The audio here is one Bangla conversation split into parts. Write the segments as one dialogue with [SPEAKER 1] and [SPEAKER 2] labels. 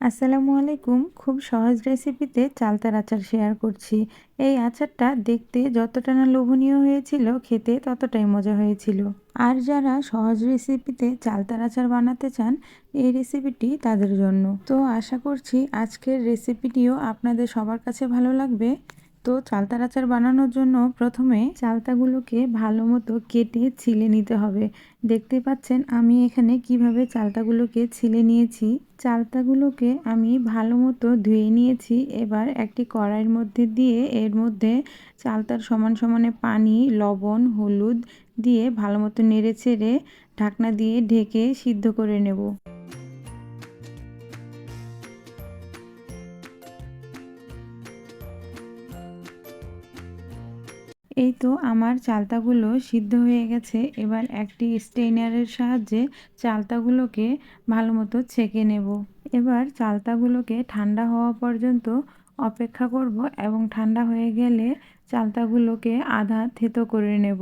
[SPEAKER 1] আসসালামু আলাইকুম। খুব সহজ রেসিপিতে চালতার আচার শেয়ার করছি। এই আচারটা দেখতে যতটা না লোভনীয় হয়েছিল, খেতে ততটাই মজা হয়েছিল। আর যারা সহজ রেসিপিতে চালতার আচার বানাতে চান, এই রেসিপিটি তাদের জন্য। তো আশা করছি আজকের রেসিপিটিও আপনাদের সবার কাছে ভালো লাগবে। তো চালতার আচার বানানোর জন্য প্রথমে চালতাগুলোকে ভালো মতো কেটে ছিলে নিতে হবে। দেখতে পাচ্ছেন আমি এখানে কীভাবে চালতাগুলোকে ছিলে নিয়েছি। চালতাগুলোকে আমি ভালো মতো ধুয়ে নিয়েছি। এবার একটি কড়াইয়ের মধ্যে দিয়ে এর মধ্যে চালতার সমান সমানে পানি, লবণ, হলুদ দিয়ে ভালো মতো নেড়ে চেড়ে ঢাকনা দিয়ে ঢেকে সিদ্ধ করে নেব। এই তো আমার চালতাগুলো সিদ্ধ হয়ে গেছে। এবার একটি স্টেইনারের সাহায্যে চালতাগুলোকে ভালো মতো ছেঁকে নেব। এবার চালতাগুলোকে ঠান্ডা হওয়া পর্যন্ত অপেক্ষা করব এবং ঠান্ডা হয়ে গেলে চালতাগুলোকে আধা থেতো করে নেব।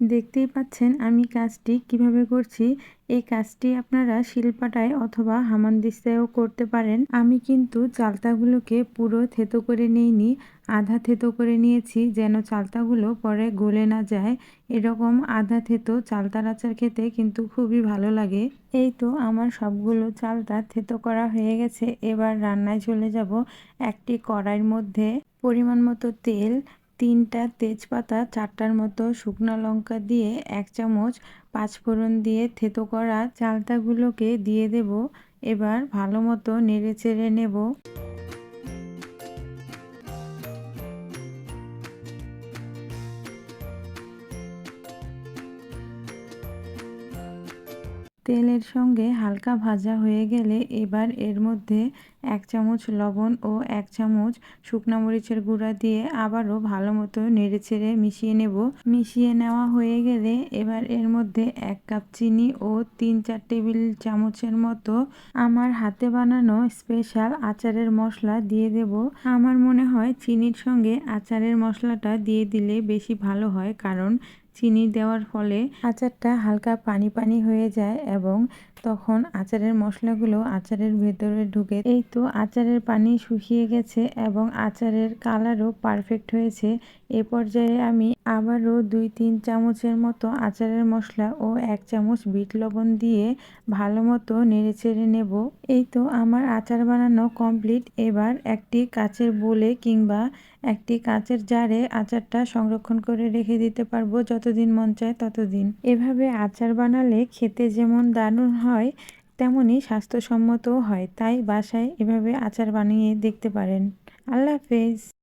[SPEAKER 1] দেখতেই পাচ্ছেন আমি কাজটি কীভাবে করছি। এই কাজটি আপনারা শিলপাটায় অথবা হামানদিস্তায়ও করতে পারেন। আমি কিন্তু চালতাগুলোকে পুরো থেতো করে নিইনি, আধা থেতো করে নিয়েছি যেন চালতাগুলো পরে গলে না যায়। এরকম আধা থেতো চালতার আচার খেতে কিন্তু খুবই ভালো লাগে। এই তো আমার সবগুলো চালতা থেতো করা হয়ে গেছে। এবার রান্নায় চলে যাব একটি কড়াইয়ের মধ্যে পরিমাণ মতো তেল তিনটা তেজপাতা, চারটার মতো শুকনো লঙ্কা দিয়ে এক চামচ পাঁচফোড়ন দিয়ে থেতো করা চালতাগুলোকে দিয়ে দেব। এবার ভালো মতো নেড়ে চেড়ে নেব। তেলের সঙ্গে হালকা ভাজা হয়ে গেলে এবার এর মধ্যে এক চামচ লবণ ও এক চামচ শুকনো মরিচের গুঁড়া দিয়ে আবারও ভালো মতো নেড়ে ছেড়ে মিশিয়ে নেব। মিশিয়ে নেওয়া হয়ে গেলে এবার এর মধ্যে এক কাপ চিনি ও তিন চার টেবিল চামচের মতো আমার হাতে বানানো স্পেশাল আচারের মশলা দিয়ে দেব। আমার মনে হয় চিনির সঙ্গে আচারের মশলাটা দিয়ে দিলে বেশি ভালো হয়, কারণ চিনি দেওয়ার ফলে আচারটা হালকা পানি পানি হয়ে যায় এবং তখন আচারের মশলাগুলো আচারের ভেতরে ঢুকে এই তো আচারের পানি শুকিয়ে গেছে এবং আচারের কালারও পারফেক্ট হয়েছে। এ পর্যায়ে আমি আবারও দুই তিন চামচের মতো আচারের মশলা ও এক চামচ বিট লবণ দিয়ে ভালো মতো নেড়ে চেড়ে নেব। এই তো আমার আচার বানানো কমপ্লিট। এবার একটি কাচের বোলে কিংবা একটি কাঁচের জারে আচারটা সংরক্ষণ করে রেখে দিতে পারব যতদিন মন চায় ততদিন। এভাবে আচার বানালে খেতে যেমন দারুণ হয় তেমনই স্বাস্থ্যসম্মতও হয়। তাই বাসায় এভাবে আচার বানিয়ে দেখতে পারেন। আল্লাহ হাফেজ।